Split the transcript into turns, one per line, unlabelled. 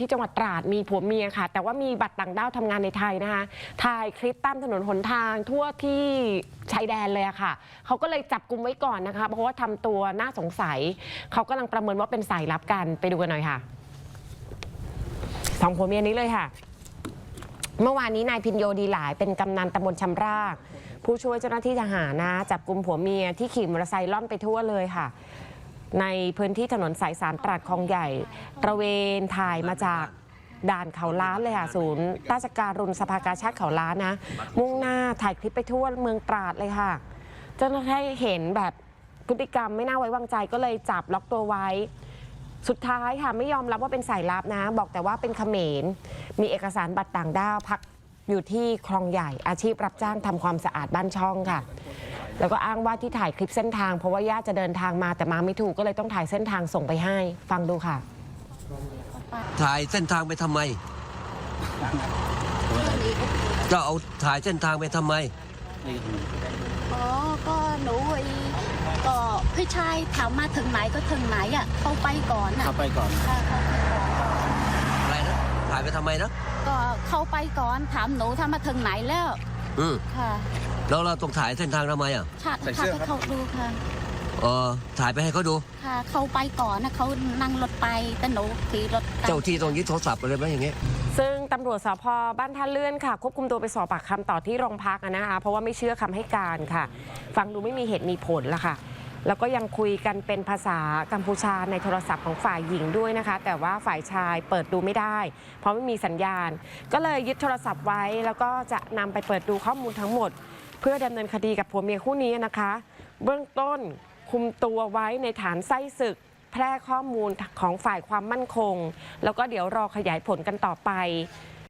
ที่จังหวัดตราดมีผัวเมียค่ะ แต่ว่ามีบัตรต่างด้าวทำงานในไทยนะคะถ่ายคลิปตามถนนหนทางทั่วที่ชายแดนเลยค่ะเขาก็เลยจับกลุ่มไว้ก่อนนะคะ เพราะว่าทำตัวน่าสงสัยเขากำลังประเมินว่าเป็นสายลับกันไปดูกันหน่อยค่ะสองผัวเมียนี้เลยค่ะเมื่อวานนี้นายพินโยดีหลายเป็นกำนันตำบลชำราก ผู้ช่วยเจ้าหน้าที่ทหารนะ จับกลุ่มผัวเมียที่ขี่มอเตอร์ไซค์ล่อนไปทั่วเลยค่ะ ในพื้นที่ถนนสายสารตราดคลองใหญ่ ตระเวนถ่ายมาจากด่านเขาล้านเลยค่ะศูนย์ราชการุณสภากาชาติเขาล้านนะ มุ่งหน้าถ่ายคลิปไปทั่วเมืองตราดเลยค่ะเจ้าหน้าที่เห็นแบบพฤติกรรมไม่น่าไว้วางใจก็เลยจับล็อกตัวไว้ สุดท้ายค่ะไม่ยอมรับว่าเป็นสายลับนะ บอกแต่ว่าเป็นเขมร มีเอกสารบัตรต่างด้าวพักอยู่ที่คลองใหญ่อาชีพรับจ้างทำความสะอาดบ้านช่องค่ะ แล้วก็อ้างว่าที่ถ่ายคลิปเส้นทาง เพราะว่าญาติจะเดินทางมาแต่มาไม่ถูกก็เลยต้องถ่ายเส้นทางส่งไปให้ ฟังดูค่ะ
ถ่ายเส้นทางไปทำไมจะเอาถ่ายเส้นทางไปทำไม
อ๋อ ก็หนูไอ้ก็พี่ชายถามมาถึงไหนก็ถึงไหนอะเขาไปก่อนอะ
เข้าไปก่อน
ค่ะเขาไปก่อน
อะไรนะ ถ่ายไปทำไมนะ
ก็เขาไปก่อนถามหนูถ้ามาถึงไหนแล้ว
อืม
ค่ะ
แล้วเราต้องถ่ายเส้นทางทำไมอะ
ค่ะ
ใส่
ค่ะ
เสื้อ
ให้
ครับ
เขาดูค่ะ
เออถ่ายไปให้เขาดู
ค่ะ เขาไปก่อนนะเขานั่งรถไปแต่หนูขี่รถตม
เจ้าที่ต้องยึดโทรศัพท์ไปเลยไหมอย่างเงี้ย
ซึ่งตำรวจสพบ้านท่าเลื่อนค่ะ ควบคุมตัวไปสอบปากคำต่อที่โรงพักอะนะคะ เพราะว่าไม่เชื่อคำให้การค่ะ ฟังดูไม่มีเหตุมีผลละค่ะ แล้วก็ยังคุยกันเป็นภาษากัมพูชาในโทรศัพท์ของฝ่ายหญิงด้วยนะคะ แต่ว่าฝ่ายชายเปิดดูไม่ได้ เพราะไม่มีสัญญาณ ก็เลยยึดโทรศัพท์ไว้ แล้วก็จะนำไปเปิดดูข้อมูลทั้งหมด เพื่อดำเนินคดีกับผัวเมียคู่นี้นะคะ เบื้องต้นคุมตัวไว้ในฐานไส้ศึก แพร่ข้อมูลของฝ่ายความมั่นคง แล้วก็เดี๋ยวรอขยายผลกันต่อไป